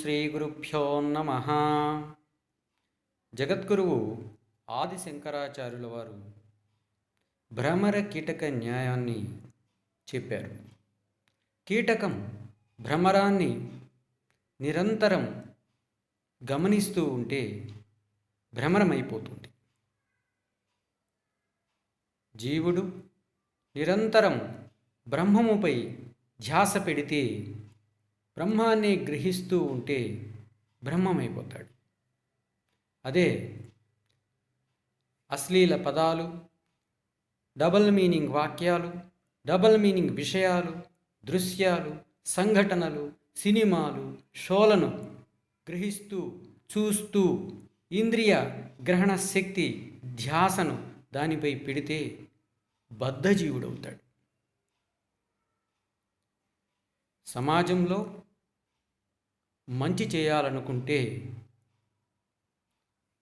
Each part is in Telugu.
శ్రీ గురుభ్యో నమ. జగద్గురువు ఆది శంకరాచార్యుల వారు భ్రమర కీటక న్యాయాన్ని చెప్పారు. కీటకం భ్రమరాన్ని నిరంతరం గమనిస్తూ ఉంటే భ్రమరమైపోతుంది. జీవుడు నిరంతరం బ్రహ్మముపై ధ్యాస పెడితే బ్రహ్మాన్ని గ్రహిస్తూ ఉంటే బ్రహ్మమైపోతాడు. అదే అశ్లీల పదాలు డబల్ మీనింగ్ వాక్యాలు డబల్ మీనింగ్ విషయాలు దృశ్యాలు సంఘటనలు సినిమాలు షోలను గ్రహిస్తూ చూస్తూ ఇంద్రియ గ్రహణ శక్తి ధ్యాసను దానిపై పెడితే బద్ధజీవుడవుతాడు. సమాజంలో మంచి చేయాలనుకుంటే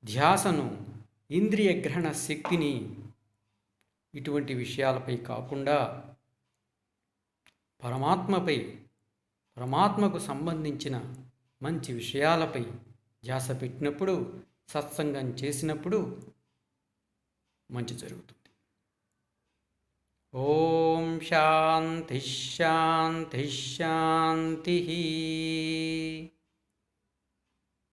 ధ్యాసను ఇంద్రియ గ్రహణ శక్తిని ఇటువంటి విషయాలపై కాకుండా పరమాత్మపై పరమాత్మకు సంబంధించిన మంచి విషయాలపై ధ్యాస పెట్టినప్పుడు సత్సంగం చేసినప్పుడు మంచి జరుగుతుంది. ఓం శాంతి శాంతి శాంతి.